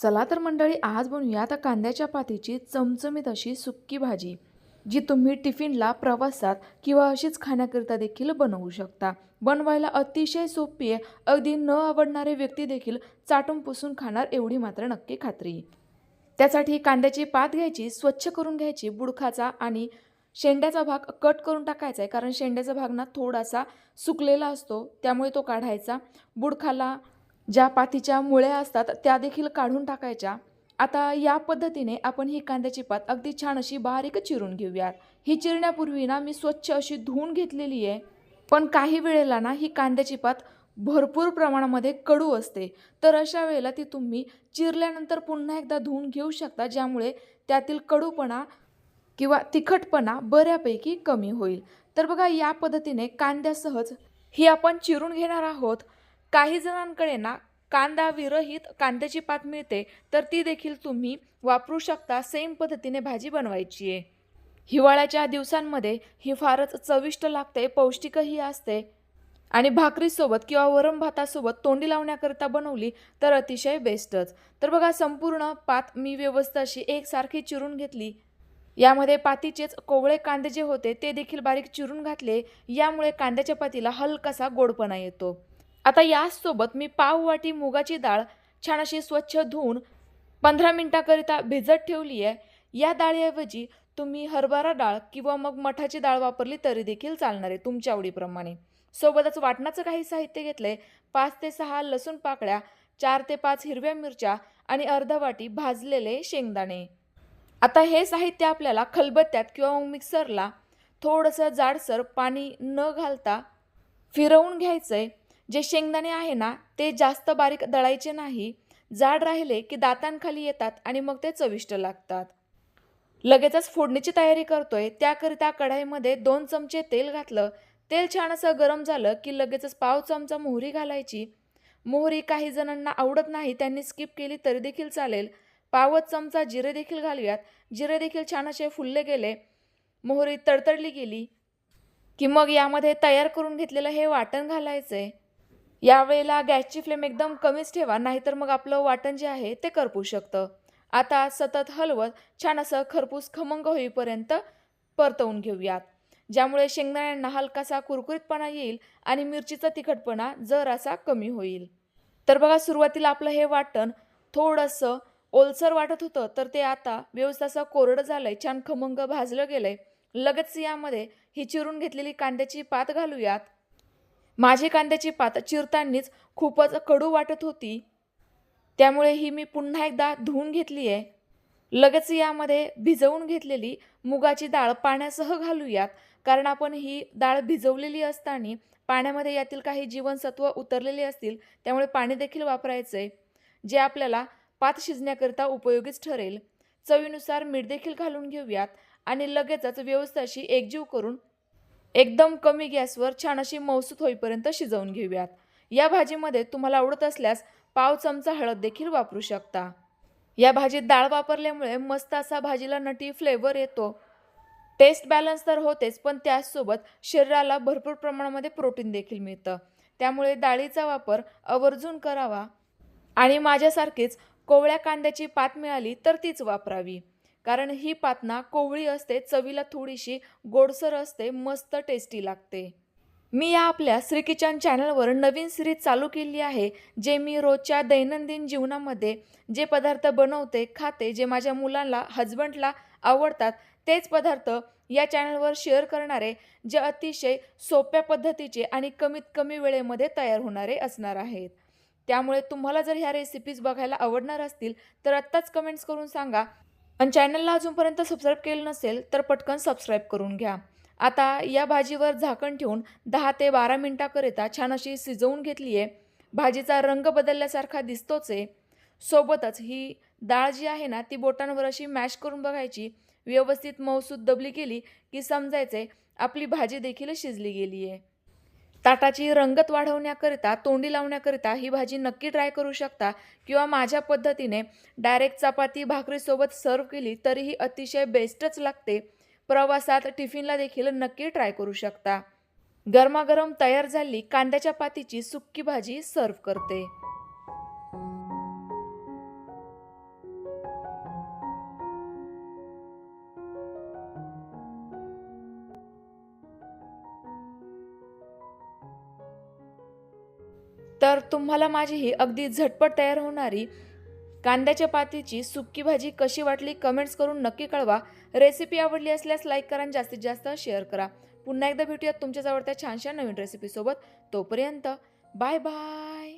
चला तर मंडळी आज बनवूया आता कांद्याच्या पातीची चमचमीत अशी सुक्की भाजी जी तुम्ही टिफिनला प्रवासात किंवा अशीच खाण्याकरिता देखील बनवू शकता. बनवायला अतिशय सोपी आहे. अगदी न आवडणारे व्यक्ती देखील चाटून पुसून खाणार एवढी मात्र नक्की खात्री. त्यासाठी कांद्याची पात घ्यायची स्वच्छ करून घ्यायची बुडखाचा आणि शेंड्याचा भाग कट करून टाकायचा आहे कारण शेंड्याचा भाग ना थोडासा सुकलेला असतो त्यामुळे तो काढायचा. बुडखाला ज्या पातीच्या मुळ्या असतात त्या देखील काढून टाकायच्या. आता या पद्धतीने आपण ही कांद्याची पात अगदी छान अशी बारीक चिरून घेऊयात. ही चिरण्यापूर्वी ना मी स्वच्छ अशी धुवून घेतलेली आहे. पण काही वेळेला ना ही कांद्याची पात भरपूर प्रमाणामध्ये कडू असते. तर अशा वेळेला ती तुम्ही चिरल्यानंतर पुन्हा एकदा धुवून घेऊ शकता ज्यामुळे त्यातील कडूपणा किंवा तिखटपणा बऱ्यापैकी कमी होईल. तर बघा या पद्धतीने कांद्यासहज ही आपण चिरून घेणार आहोत. काही जणांकडे ना कांदा विरहित कांद्याची पात मिळते तर ती देखील तुम्ही वापरू शकता. सेम पद्धतीने भाजी बनवायची आहे. हिवाळ्याच्या दिवसांमध्ये ही फारच चविष्ट लागते पौष्टिकही असते. आणि भाकरीसोबत किंवा वरम भातासोबत तोंडी लावण्याकरिता बनवली तर अतिशय बेस्टच तर बघा संपूर्ण पात मी व्यवस्थित अशी एकसारखी चिरून घेतली. यामध्ये पातीचेच कोवळे कांदे जे होते ते देखील बारीक चिरून घातले. यामुळे कांद्याच्या पातीला हलकासा गोडपणा येतो. आता याचसोबत मी पाव वाटी मुगाची डाळ छान अशी स्वच्छ धुवून पंधरा मिनटाकरिता भिजत ठेवली आहे. या डाळीऐवजी तुम्ही हरभरा डाळ किंवा मग मठाची डाळ वापरली तरी देखील चालणार आहे तुमच्या आवडीप्रमाणे. सोबतच वाटणाचं काही साहित्य घेतलंय. पाच ते सहा लसूण पाकळ्या चार ते पाच हिरव्या मिरच्या आणि अर्धा वाटी भाजलेले शेंगदाणे. आता हे साहित्य आपल्याला खलबत्त्यात किंवा मिक्सरला थोडंसं जाडसर पाणी न घालता फिरवून घ्यायचं आहे जे शेंगदाणे आहे ना ते जास्त बारीक दळायचे नाही. जाड राहिले की दातांखाली येतात आणि मग ते चविष्ट लागतात. लगेचच फोडणीची तयारी करतोय. त्याकरिता कढाईमध्ये दोन चमचे तेल घातलं. तेल छान असं गरम झालं की लगेचच पाव चमचा मोहरी घालायची. मोहरी काही जणांना आवडत नाही त्यांनी स्किप केली तरी देखील चालेल. पावच चमचा जिरे देखील घालूयात. जिरे देखील छान असे फुलले गेले. मोहरी तडतडली गेली. की मग यामध्ये तयार करून घेतलेलं हे वाटण घालायचं आहे यावेळेला गॅसची फ्लेम एकदम कमीच ठेवा नाहीतर मग आपलं वाटण जे आहे ते करपू शकतं. आता सतत हलवत छान असं खरपूस खमंग होईपर्यंत परतवून घेऊयात. ज्यामुळे शेंगदाण्यांना हलकासा कुरकुरीतपणा येईल आणि मिरचीचा तिखटपणा जरासा कमी होईल. तर बघा सुरुवातीला आपलं हे वाटण थोडंसं ओलसर वाटत होतं तर ते आता व्यवस्थित असं कोरडं झालंय छान खमंग भाजलं गेलंय. लगेच यामध्ये ही चिरून घेतलेली कांद्याची पात घालूयात. माझी कांद्याची पात चिरतानीच खूपच कडू वाटत होती. त्यामुळे ही मी पुन्हा एकदा धुवून घेतली आहे. लगेच यामध्ये भिजवून घेतलेली मुगाची डाळ पाण्यासह घालूयात कारण आपण ही डाळ भिजवलेली असताना पाण्यामध्ये यातील काही जीवनसत्व उतरलेली असतील त्यामुळे पाणी देखील वापरायचं आहे जे आपल्याला पात शिजण्याकरिता उपयोगीच ठरेल. चवीनुसार मीठ देखील घालून घेऊयात आणि लगेचच व्यवस्थाशी एकजीव करून एकदम कमी गॅसवर छान अशी मौसूत होईपर्यंत शिजवून घेऊयात. या भाजीमध्ये तुम्हाला आवडत असल्यास पाव चमचा हळद देखील वापरू शकता. या भाजीत डाळ वापरल्यामुळे मस्त असा भाजीला नटी फ्लेवर येतो. टेस्ट बॅलन्स तर होतेच पण त्याचसोबत शरीराला भरपूर प्रमाणामध्ये प्रोटीन देखील मिळतं. त्यामुळे डाळीचा वापर आवर्जून करावा. आणि माझ्यासारखीच कोवळ्या कांद्याची पात मिळाली तर तीच वापरावी. कारण ही पातना कोवळी असते चवीला थोडीशी गोडसर असते मस्त टेस्टी लागते. मी या आपल्या श्री किचन चॅनलवर नवीन सिरीज चालू केली आहे जे मी रोजच्या दैनंदिन जीवनामध्ये जे पदार्थ बनवते खाते जे माझ्या मुलांना हजबंडला आवडतात तेच पदार्थ या चॅनलवर शेअर करणारे जे अतिशय सोप्या पद्धतीचे आणि कमीत कमी वेळेमध्ये तयार होणारे असणार आहेत. त्यामुळे तुम्हाला जर ह्या रेसिपीज बघायला आवडणार असतील तर आत्ताच कमेंट्स करून सांगा. आणि चॅनलला अजूनपर्यंत सबस्क्राईब केलं नसेल तर पटकन सबस्क्राईब करून घ्या. आता या भाजीवर झाकण ठेवून दहा ते बारा मिनटाकरिता छान अशी शिजवून घेतली आहे. भाजीचा रंग बदलल्यासारखा दिसतोच आहे. सोबतच ही डाळ जी आहे ना ती बोटांवर अशी मॅश करून बघायची. व्यवस्थित मऊसूद दबली गेली की समजायचे आपली भाजी देखील शिजली गेली आहे. ताटाची रंगत वाढवण्याकरिता तोंडी लावण्याकरिता ही भाजी नक्की ट्राय करू शकता किंवा माझ्या पद्धतीने डायरेक्ट चपाती भाकरीसोबत सर्व केली तरीही अतिशय बेस्टच लागते. प्रवासात टिफिनला देखील नक्की ट्राय करू शकता. गरमागरम तयार झाली कांद्याच्या पातीची सुक्की भाजी सर्व करते. तर तुम्हाला माझी ही अगदी झटपट तयार होणारी कांद्याच्या पातीची सुक्की भाजी कशी वाटली कमेंट्स करून नक्की कळवा. रेसिपी आवडली असल्यास लाईक करा आणि जास्तीत जास्त शेअर करा. पुन्हा एकदा भेटूयात तुमच्याच आवडत्या छानशा नवीन रेसिपीसोबत तोपर्यंत बाय बाय